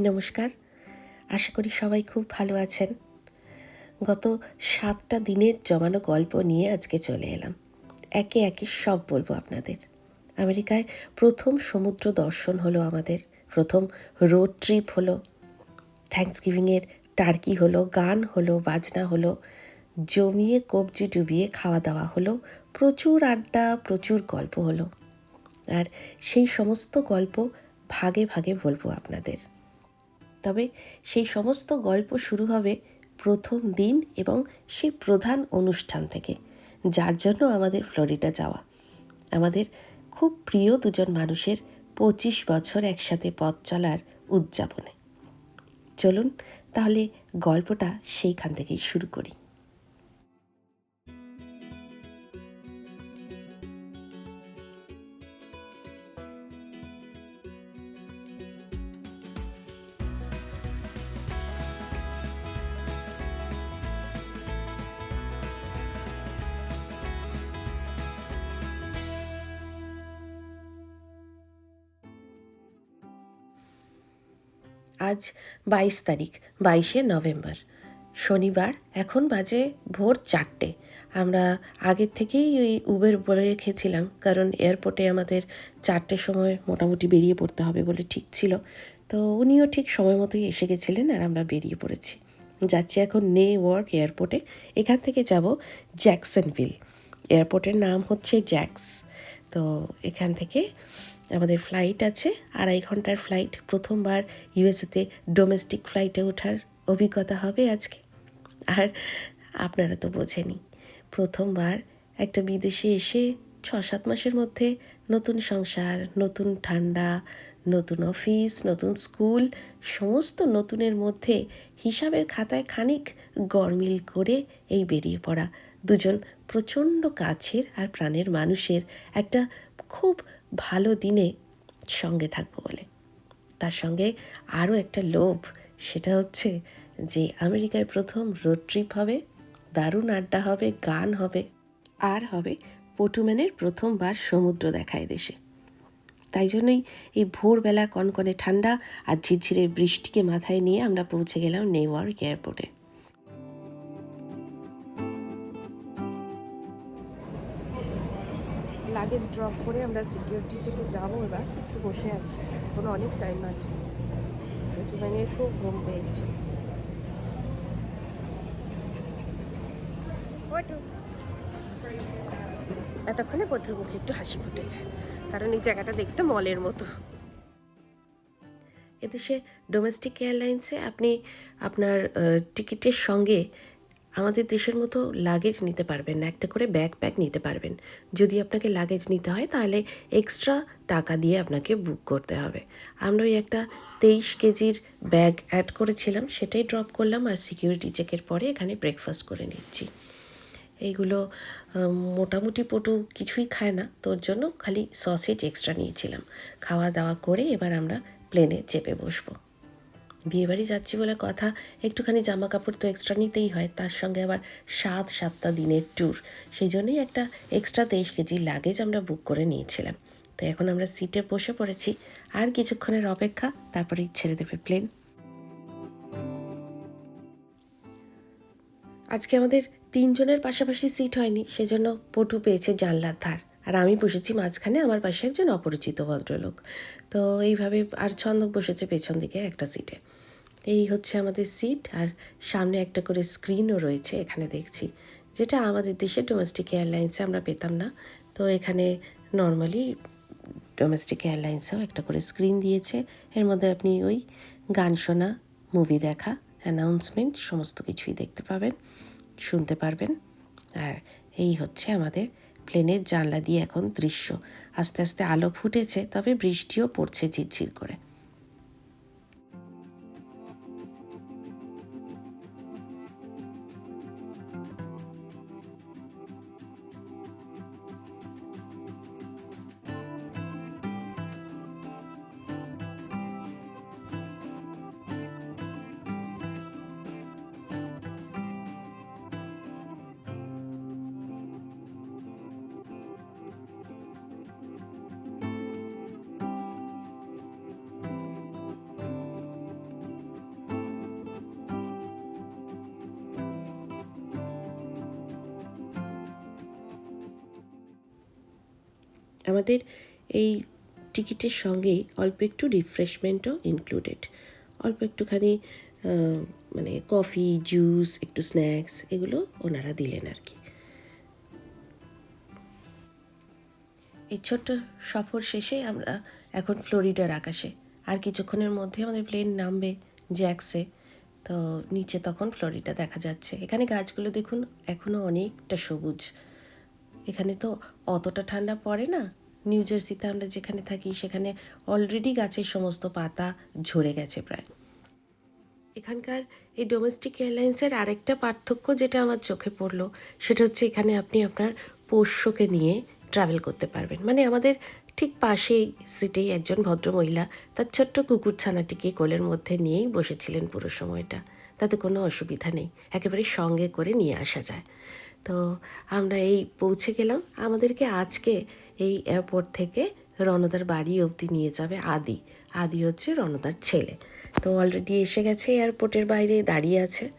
নমস্কার। আশা করি সবাই খুব ভালো আছেন। গত সাতটা দিনের জমানো গল্প নিয়ে আজকে চলে এলাম। একে একে সব বলব আপনাদের। আমেরিকায় প্রথম সমুদ্র দর্শন হলো আমাদের। প্রথম রোড ট্রিপ হলো। থ্যাংকস গিভিংয়ের টার্কি হলো, গান হলো, বাজনা হলো, জমিয়ে কবজি ডুবিয়ে খাওয়া দাওয়া হলো, প্রচুর আড্ডা, প্রচুর গল্প হলো। আর সেই সমস্ত গল্প ভাগে ভাগে বলব আপনাদের। তবে সেই সমস্ত গল্প শুরু হবে প্রথম দিন এবং সেই প্রধান অনুষ্ঠান থেকে, যার জন্য আমাদের ফ্লোরিডা যাওয়া। আমাদের খুব প্রিয় দুজন মানুষের পঁচিশ বছর একসাথে পথ চলার উদযাপনে। চলুন তাহলে গল্পটা সেইখান থেকেই শুরু করি। আজ বাইশ তারিখ, বাইশে নভেম্বর। শনিবার, এখন বাজে ভোর চারটে। আমরা আগের থেকেই ওই উবের বলে রেখেছিলাম, কারণ এয়ারপোর্টে আমাদের চারটের সময় মোটামুটি বেরিয়ে পড়তে হবে বলে ঠিক ছিল। তো উনিও ঠিক সময় মতোই এসে গেছিলেন আর আমরা বেরিয়ে পড়েছি। যাচ্ছি এখন নে ওয়ার্ক এয়ারপোর্টে এখান থেকে যাব জ্যাকসনভিল এয়ারপোর্টের নাম হচ্ছে জ্যাক্স তো এখান থেকে আমাদের ফ্লাইট আছে। আড়াই ঘণ্টার ফ্লাইট প্রথমবার ইউএসএতে ডোমেস্টিক ফ্লাইটে ওঠার অভিজ্ঞতা হবে আজকে। আর আপনারা তো বোঝেনি প্রথমবার একটা বিদেশে এসে ছ সাত মাসের মধ্যে নতুন সংসার, নতুন ঠান্ডা, নতুন অফিস নতুন স্কুল সমস্ত নতুনের মধ্যে হিসাবের খাতায় খানিক গরমিল করে এই বেরিয়ে পড়া দুজন প্রচণ্ড কাছের আর প্রাণের মানুষের একটা খুব ভালো দিনে সঙ্গে থাকব বলে। তার সঙ্গে আরও একটা লোভ, সেটা হচ্ছে যে আমেরিকায় প্রথম রোড ট্রিপ হবে, দারুণ আড্ডা হবে, গান হবে, আর হবে পটুম্যানের প্রথমবার সমুদ্র দেখায় দেশে তাই জন্যই এই ভোরবেলা কনকনে ঠান্ডা আর ঝিরঝিরে বৃষ্টিকে মাথায় নিয়ে আমরা পৌঁছে গেলাম নেওয়ার্ক এয়ারপোর্টে। লাগেজ ড্রপ করে আমরা সিকিউরিটি চেকে যাব এবার, একটু বসে আছি। এখনও অনেক টাইম আছে। জুবাইনের খুব ঘুম পেয়েছে। এতক্ষণে পটুর মুখে একটু হাসি ফুটেছে, কারণ এই জায়গাটা দেখতে মলের মতো। এদেশে ডোমেস্টিক এয়ারলাইন্সে আপনি আপনার টিকিটের সঙ্গে আমাদের দেশের মতো লাগেজ নিতে পারবেন না, একটা করে ব্যাগ প্যাক নিতে পারবেন। যদি আপনাকে লাগেজ নিতে হয়, তাহলে এক্সট্রা টাকা দিয়ে আপনাকে বুক করতে হবে। আমরা ওই একটা তেইশ কেজির ব্যাগ অ্যাড করেছিলাম, সেটাই ড্রপ করলাম আর সিকিউরিটি চেকের পরে এখানে ব্রেকফাস্ট করে নিচ্ছি। এইগুলো মোটামুটি পটু কিছুই খায় না তোর জন্য খালি সসেজ এক্সট্রা নিয়েছিলাম। খাওয়া দাওয়া করে এবার আমরা প্লেনে চেপে বসবো। বিয়েবাড়ি যাচ্ছি বলে কথা, একটুখানি জামা কাপড় তো এক্সট্রা নিতেই হয়, তার সঙ্গে আবার সাত সাতটা দিনের ট্যুর সেই জন্যই একটা এক্সট্রা তেইশ কেজি লাগেজ আমরা বুক করে নিয়েছিলাম। তো এখন আমরা সিটে বসে পড়েছি। আর কিছুক্ষণের অপেক্ষা, তারপরেই ছেড়ে দেবে প্লেন আজকে আমাদের তিনজনের পাশাপাশি সিট হয়নি, সেজন্য পটু পেয়েছে জানলার ধার। আর আমি বসেছি মাঝখানে আমার পাশে একজন অপরিচিত ভদ্রলোক। তো এইভাবে আর ছন্দক বসেছে পেছন দিকে একটা সিটে এই হচ্ছে আমাদের সিট আর সামনে একটা করে স্ক্রিনও রয়েছে এখানে দেখছি, যেটা আমাদের দেশে ডোমেস্টিক এয়ারলাইন্সে আমরা পেতাম না। তো এখানে নর্মালি ডোমেস্টিক এয়ারলাইন্সেও একটা করে স্ক্রিন দিয়েছে। এর মধ্যে আপনি ওই গান শোনা মুভি দেখা অ্যানাউন্সমেন্ট সমস্ত কিছুই দেখতে পাবেন, শুনতে পারবেন। আর এই হচ্ছে আমাদের প্লেনের জানলা দিয়ে এখন দৃশ্য। আস্তে আস্তে আলো ফুটেছে তবে বৃষ্টিও পড়ছে ঝিরঝির করে। আমাদের এই টিকিটের সঙ্গেই অল্প একটু রিফ্রেশমেন্টও ইনক্লুডেড অল্প একটুখানি মানে কফি জুস একটু স্ন্যাক্স এগুলো ওনারা দিলেন আর কি। এই ছোট্ট সফর শেষে আমরা এখন ফ্লোরিডার আকাশে। আর কিছুক্ষণের মধ্যে আমাদের প্লেন নামবে জ্যাক্সে। তো নিচে তখন ফ্লোরিডা দেখা যাচ্ছে। এখানে গাছগুলো দেখুন এখনও অনেকটা সবুজ। এখানে তো অতটা ঠান্ডা পড়ে না। নিউ জার্সিতে আমরা যেখানে থাকি, সেখানে অলরেডি গাছের সমস্ত পাতা ঝরে গেছে প্রায়। এখানকার এই ডোমেস্টিক এয়ারলাইন্সের আরেকটা পার্থক্য যেটা আমার চোখে পড়ল, সেটা হচ্ছে এখানে আপনি আপনার পোষ্যকে নিয়ে ট্রাভেল করতে পারবেন। মানে আমাদের ঠিক পাশেই সিটেই একজন ভদ্রমহিলা তার ছোট্ট কুকুর ছানাটিকে কোলের মধ্যে নিয়েই বসেছিলেন পুরো সময়টা। তাতে কোনো অসুবিধা নেই। একেবারে সঙ্গে করে নিয়ে আসা যায়। তো আমরা এই পৌঁছে গেলাম। আমাদেরকে আজকে এই এয়ারপোর্ট থেকে রণদার বাড়ি অবধি নিয়ে যাবে আদি। আদি হচ্ছে রণদার ছেলে। তো অলরেডি এসে গেছে এয়ারপোর্টের বাইরে, দাঁড়িয়ে আছে।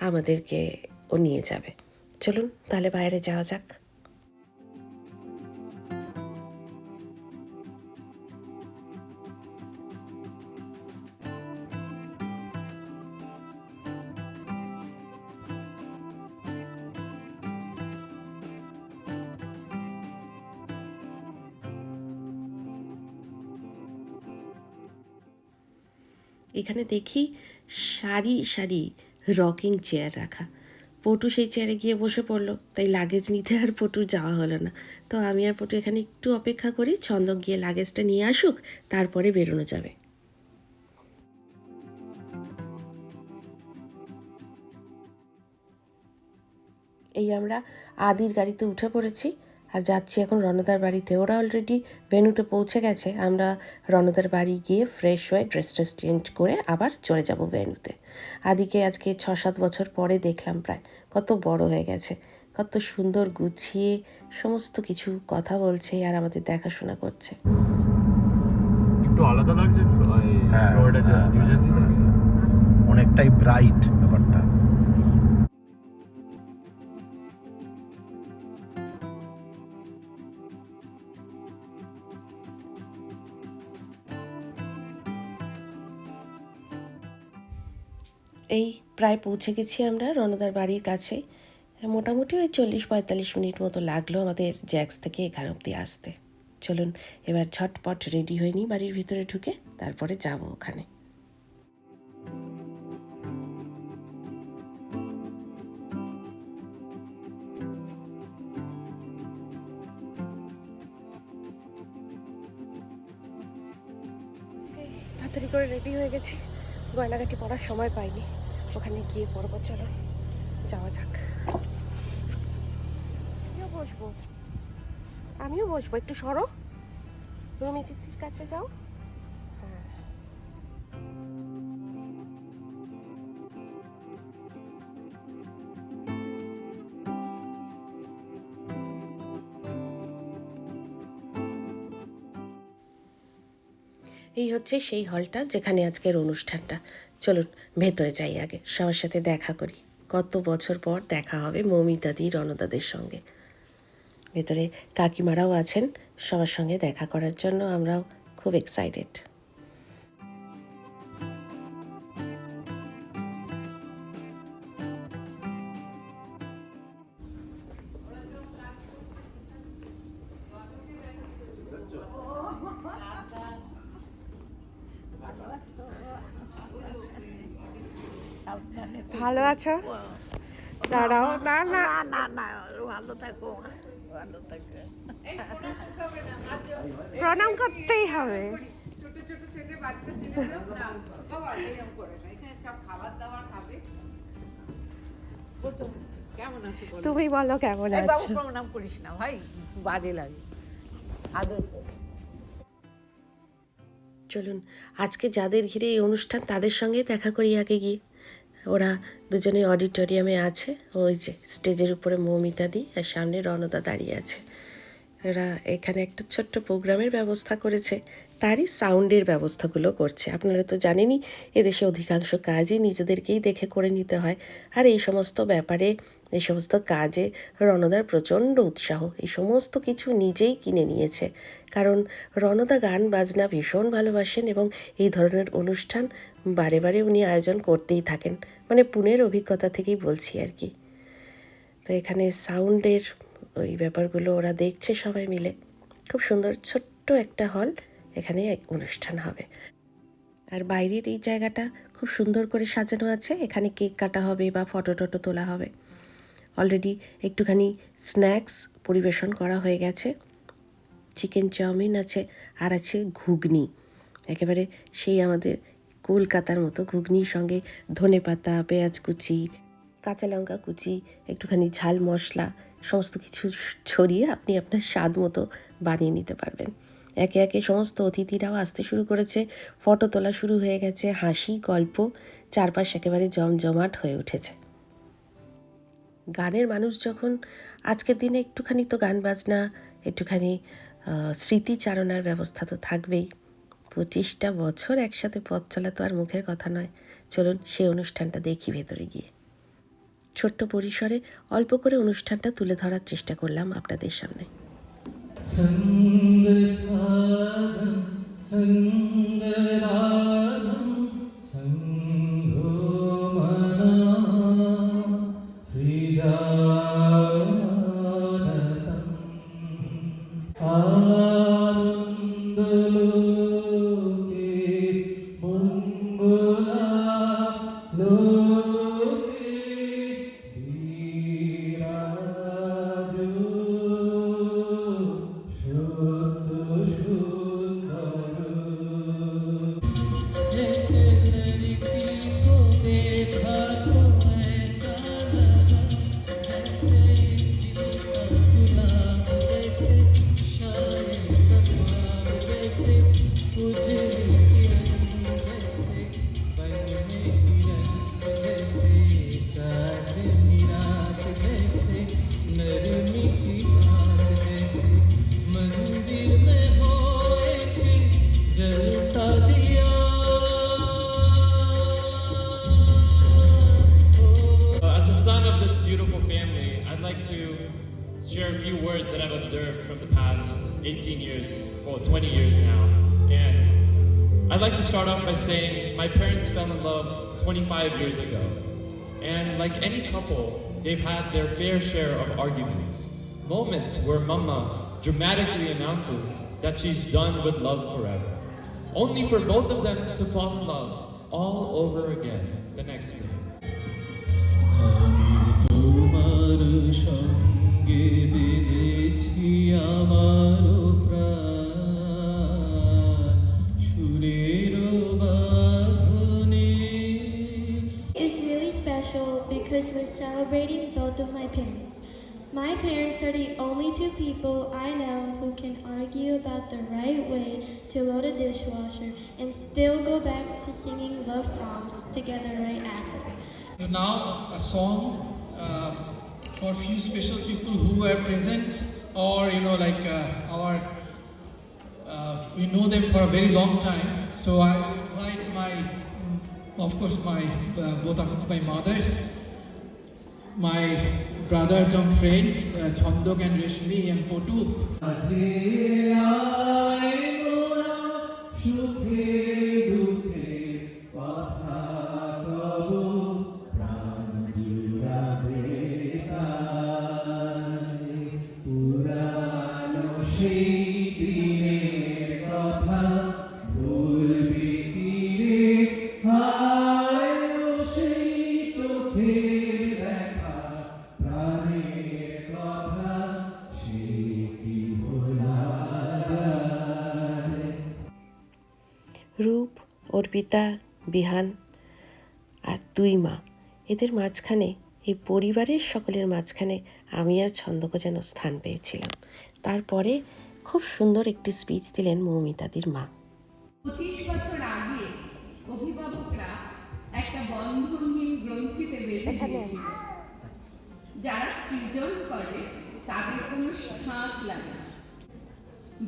আমাদেরকে ও নিয়ে যাবে। চলুন তাহলে বাইরে যাওয়া যাক। এখানে দেখি সারি সারি রকিং চেয়ার রাখা। পটু সেই চেয়ারে গিয়ে বসে পড়ল, তাই লাগেজ নিতে আর পটু যাওয়া হলো না। তো আমি আর পটু এখানে একটু অপেক্ষা করি, ছন্দক গিয়ে লাগেজটা নিয়ে আসুক, তারপরে বেরোনো যাবে। এই আমরা আদির গাড়িতে উঠে পড়েছি। আর যাচ্ছি এখন রণদার বাড়িতে। ওরা অলরেডি ভেনুতে পৌঁছে গেছে। আমরা রণদার বাড়ি গিয়ে ফ্রেশ হয়ে ড্রেস ট্রেস চেঞ্জ করে আবার চলে যাব ভেনুতে আদিকে আজকে ছ সাত বছর পরে দেখলাম প্রায়। কত বড় হয়ে গেছে। কত সুন্দর গুছিয়ে সমস্ত কিছু কথা বলছে আর আমাদের দেখাশোনা করছে। একটু আলাদা লাগছে হ্যাঁ, হ্যাঁ, থেকে অনেকটাই ব্রাইট ব্যাপারটা। এই প্রায় পৌঁছে গেছি আমরা রণদার বাড়ির কাছে। মোটামুটি ওই চল্লিশ পঁয়তাল্লিশ মিনিট মতো লাগল আমাদের জ্যাক্স থেকে এখান অবধি আসতে। চলুন, এবার ঝটপট রেডি হয়ে নিই বাড়ির ভিতরে ঢুকে, তারপরে যাব ওখানে। তাড়াতাড়ি করে রেডি হয়ে গেছি। গয়নাগাটি পরার সময় পাইনি। ওখানে গিয়ে পরবো চলো। যাওয়া যাক। আমিও বসবো। আমিও বসবো। একটু সরো। তুমি দিদির কাছে যাও। হ্যাঁ। এই হচ্ছে সেই হলটা যেখানে আজকের অনুষ্ঠানটা। চলুন, ভেতরে যাই আগে। সবার সাথে দেখা করি। কত বছর পর দেখা হবে মৌমিতাদি, রণদাদের সঙ্গে। ভেতরে কাকিমারাও আছেন। সবার সঙ্গে দেখা করার জন্য আমরাও খুব এক্সাইটেড ভালো আছো? দাঁড়াও না না। না না ভালো থাকো ভালো থাকো। প্রণাম করতেই হবে? তুমি বলো কেমন আছো? প্রণাম করিস না ভাই বাজে লাগে। আদর চলুন আজকে যাদের ঘিরে এই অনুষ্ঠান তাদের সঙ্গে দেখা করি আগে গিয়ে। ওরা দুজনে অডিটোরিয়ামে আছে, ওই যে স্টেজের উপরে মৌমিতাদি আর সামনে রণদা দাঁড়িয়ে আছে। ওরা এখানে একটা ছোট্ট প্রোগ্রামের ব্যবস্থা করেছে, তারই সাউন্ডের ব্যবস্থাগুলো করছে। আপনারা তো জানেনই, এদেশে অধিকাংশ কাজই নিজেদেরকেই দেখে করে নিতে হয়। আর এই সমস্ত ব্যাপারে, এই সমস্ত কাজে রণদার প্রচণ্ড উৎসাহ। এই সমস্ত কিছু নিজেই কিনে নিয়েছে। কারণ রণদা গান, বাজনা ভীষণ ভালোবাসেন এবং এই ধরনের অনুষ্ঠান বারে বারে উনি আয়োজন করতেই থাকেন। মানে পুনের অভিজ্ঞতা থেকেই বলছি আর কি। তো এখানে সাউন্ডের ওই ব্যাপারগুলো ওরা দেখছে সবাই মিলে। খুব সুন্দর ছোট্ট একটা হল এখানে অনুষ্ঠান হবে। আর বাইরের এই জায়গাটা খুব সুন্দর করে সাজানো আছে। এখানে কেক কাটা হবে বা ফটো টটো তোলা হবে। অলরেডি একটুখানি স্ন্যাক্স পরিবেশন করা হয়ে গেছে। চিকেন চাউমিন আছে আর আছে ঘুগনি। একেবারে সেই আমাদের কলকাতার মতো ঘুগনির সঙ্গে ধনে পাতা, পেঁয়াজ কুচি, কাঁচা লঙ্কা কুচি, একটুখানি ঝাল মশলা, সমস্ত কিছু ছড়িয়ে আপনি আপনার স্বাদ মতো বানিয়ে নিতে পারবেন। একে একে সমস্ত অতিথিরাও আসতে শুরু করেছে, ফটো তোলা শুরু হয়ে গেছে, হাসি, গল্প, চারপাশ একেবারে জমজমাট হয়ে উঠেছে। গানের মানুষ যখন, আজকের দিনে একটুখানি তো গান বাজনা, একটুখানি স্মৃতিচারণার ব্যবস্থা তো থাকবেই। পঁচিশটা বছর একসাথে পথ চলা তো আর মুখের কথা নয়। চলুন সেই অনুষ্ঠানটা দেখি ভেতরে গিয়ে। ছোট্ট পরিসরে অল্প করে অনুষ্ঠানটা তুলে ধরার চেষ্টা করলাম আপনাদের সামনে। Hallelujah. 25 years ago. And like any couple, they've had their fair share of arguments. Moments where mama dramatically announces that she's done with love forever. Only for both of them to fall in love all over again the next day. Celebrating both of my parents. My parents are the only two people I know who can argue about the right way to load a dishwasher and still go back to singing love songs together right after. So now a song uh, for few special people who are present or you know like uh, our uh, we know them for a very long time. So I invite my of course my uh, both of my mothers, my brother come friends uh, Chandok and Reshmi and Potu. Arpita বিহান আর দুই মা। এদের মাঝখানে এই পরিবারের সকলের মাঝখানে আমি আর ছন্দক যেন স্থান পেয়েছিলাম। তারপরে খুব সুন্দর একটি স্পিচ দিলেন মৌমিতাদির মা। পঁচিশ বছর আগে অভিভাবকরা একটা বন্ধনহীন গ্রন্থিতে বেঁধে দিয়েছিল। যারা সৃজন করে তাদের কোনো সাঁচ লাগে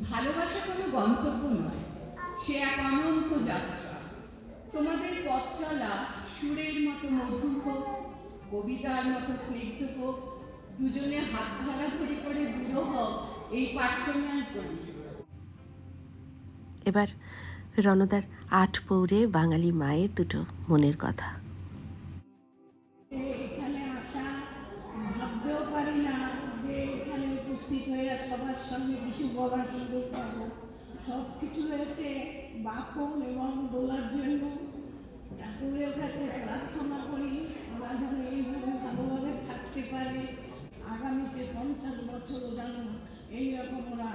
ভালোবাসা কোনো গন্তব্য নয়। সে এক অনন্ত যাত্রা। তোমাদের পথ চলা সুরের মতো মধুর হোক কবিতার মতো স্নিগ্ধ হোক দুজনে হাত ধরাধরি করে বুড়ো হোক এই প্রার্থনাই করি। এবার রণদার আট পৌরে বাঙালি মায়ের দুটো মনের কথা। এখানে আসা ভাবতেও পারি না যে এখানে উপস্থিত হয়ে সবার সঙ্গে কিছু বলার সুযোগ পাবো। সব কিছু হয়েছে বাপন এবং ঠাকুরের কাছে প্রার্থনা করি ওরা যেন এইভাবে ভালোভাবে থাকতে পারে। আগামীতে পঞ্চাশ বছরও যেন এইরকম ওরা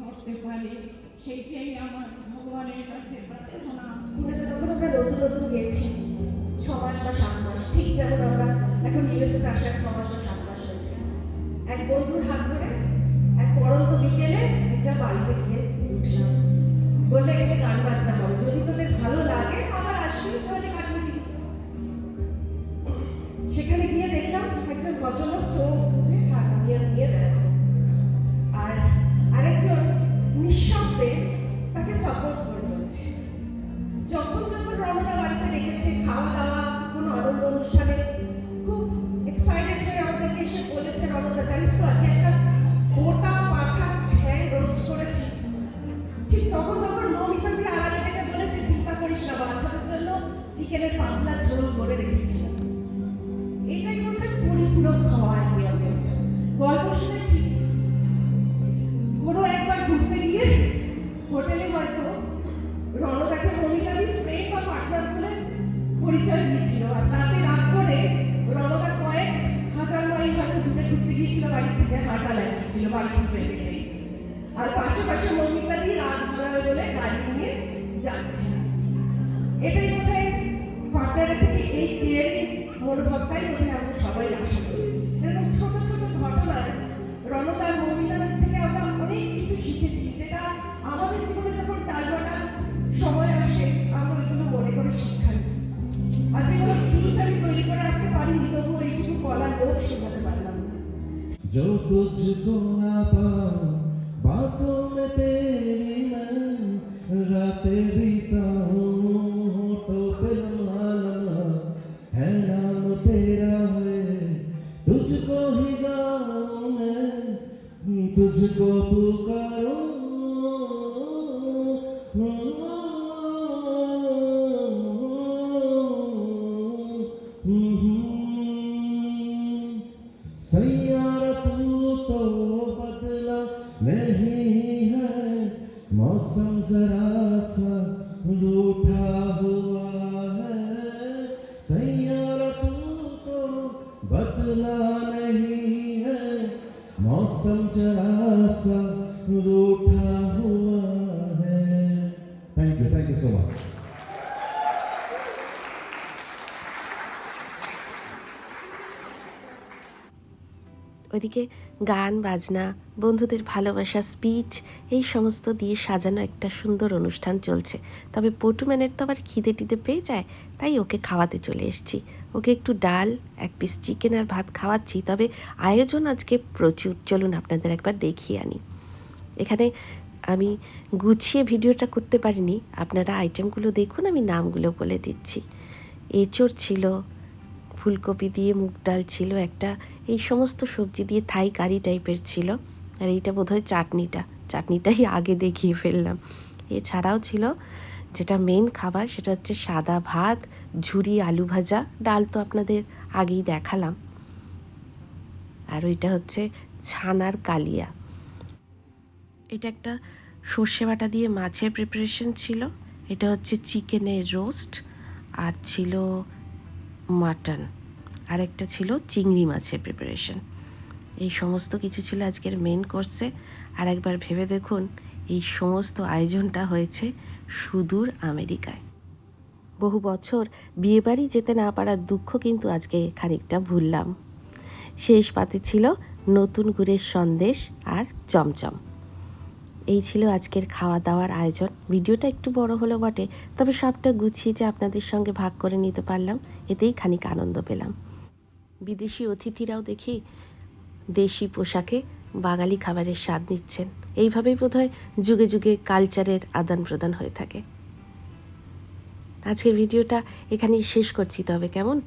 করতে পারে, সেইটাই আমার ভগবানের কাছে প্রার্থনা। আমরা নতুন নতুন গেছি ছ মাস বা সাত মাস, ঠিক যেমন আমরা এখন ইউএসএতে আসার ছ মাস বা সাত মাস হয়েছে। এক বন্ধুর হাত ধরে, এক পড়ন্ত বিকেলে একটা বাড়িতে গিয়ে গিয়েছিল বাড়ি থেকে, হাঁটা লাগিয়েছিল, বাড়ি হেঁটে আর পাশে পাশে মহিলা দিয়ে রাত ভাঙাবে বলে গাড়ি নিয়ে যাচ্ছে। এটাই বোধহয় পার্টনারের থেকে এই কেয়ারিং মনোভাবটাই বোধহয় আমরা সবাই আশা এরকম ছোট ছোট ঘটনায় রণদার মহিলার থেকে আমরা অনেক কিছু শিখেছি, যেটা আমাদের জীবনে যখন টালবাটাল সময় আসে, আমরা এগুলো মনে করে শিক্ষা নিই। আজকে কোনো স্পিচ আমি তৈরি করে আসতে পারিনি, তবুও এইটুকু বলার লোক শেখাতে जो तुझको ना पाऊं बातों में तेरी मैं रातें बिताऊं होठों जरा सा रूठा हुआ है thank you thank you so much ওইদিকে গান বাজনা বন্ধুদের ভালোবাসা স্পিচ এই সমস্ত দিয়ে সাজানো একটা সুন্দর অনুষ্ঠান চলছে তবে পটুম্যানের তো আবার খিদে টিদে পেয়ে যায় তাই ওকে খাওয়াতে চলে এসেছি ওকে একটু ডাল, এক পিস চিকেন আর ভাত খাওয়াচ্ছি, তবে আয়োজন আজকে প্রচুর। চলুন আপনাদের একবার দেখিয়ে আনি। এখানে আমি গুছিয়ে ভিডিওটা করতে পারিনি। আপনারা আইটেমগুলো দেখুন, আমি নামগুলো বলে দিচ্ছি। এঁচড় ছিল, ফুলকপি দিয়ে মুগ ডাল ছিল একটা, এই সমস্ত সবজি দিয়ে থাই কারি টাইপের ছিল। আর এইটা বোধহয় চাটনিটা, চাটনিটাই আগে দেখিয়ে ফেললাম। এছাড়াও ছিল যেটা মেন খাবার সেটা হচ্ছে সাদা ভাত, ঝুরি, আলু ভাজা। ডাল তো আপনাদের আগেই দেখালাম। আর ওইটা হচ্ছে ছানার কালিয়া। এটা একটা সর্ষে বাটা দিয়ে মাছের প্রিপারেশন ছিল। এটা হচ্ছে চিকেনের রোস্ট আর ছিল মাটন আরেকটা ছিল চিংড়ি মাছের প্রিপারেশন এই সমস্ত কিছু ছিল আজকের মেন কোর্সে আর একবার ভেবে দেখুন এই সমস্ত আয়োজনটা হয়েছে সুদূর আমেরিকায়। বহু বছর বিয়েবাড়ি যেতে না পারার দুঃখ কিন্তু আজকে খানিকটা ভুললাম। শেষ পাতে ছিল নতুন গুড়ের সন্দেশ আর চমচম। এই ছিল আজকের খাওয়া দাওয়ার আয়োজন। ভিডিওটা একটু বড় হলো বটে, তবে সবটা গুছিয়ে যে আপনাদের সঙ্গে ভাগ করে নিতে পারলাম, এতেই খানিক আনন্দ পেলাম। বিদেশি অতিথিরাও দেখি দেশি পোশাকে বাঙালি খাবারের স্বাদ নিচ্ছেন। এইভাবেই বোধহয় যুগে যুগে কালচারের আদান প্রদান হয়ে থাকে। আজকের ভিডিওটা এখানেই শেষ করছি, তবে কেমন?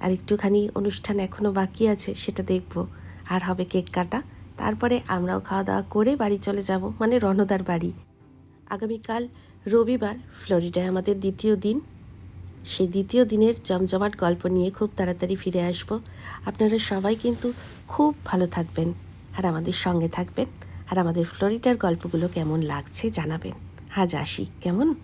আর একটুখানি অনুষ্ঠান এখনও বাকি আছে, সেটা দেখব। আর হবে কেক কাটা। তারপরে আমরাও খাওয়া দাওয়া করে বাড়ি চলে যাব মানে রণদার বাড়ি। আগামীকাল রবিবার ফ্লোরিডায় আমাদের দ্বিতীয় দিন। সেই দ্বিতীয় দিনের জমজমাট গল্প নিয়ে খুব তাড়াতাড়ি ফিরে আসব। আপনারা সবাই কিন্তু খুব ভালো থাকবেন। আর আমাদের সঙ্গে থাকবেন। আর আমাদের ফ্লোরিডার গল্পগুলো কেমন লাগছে জানাবেন। আজ আসি। কেমন?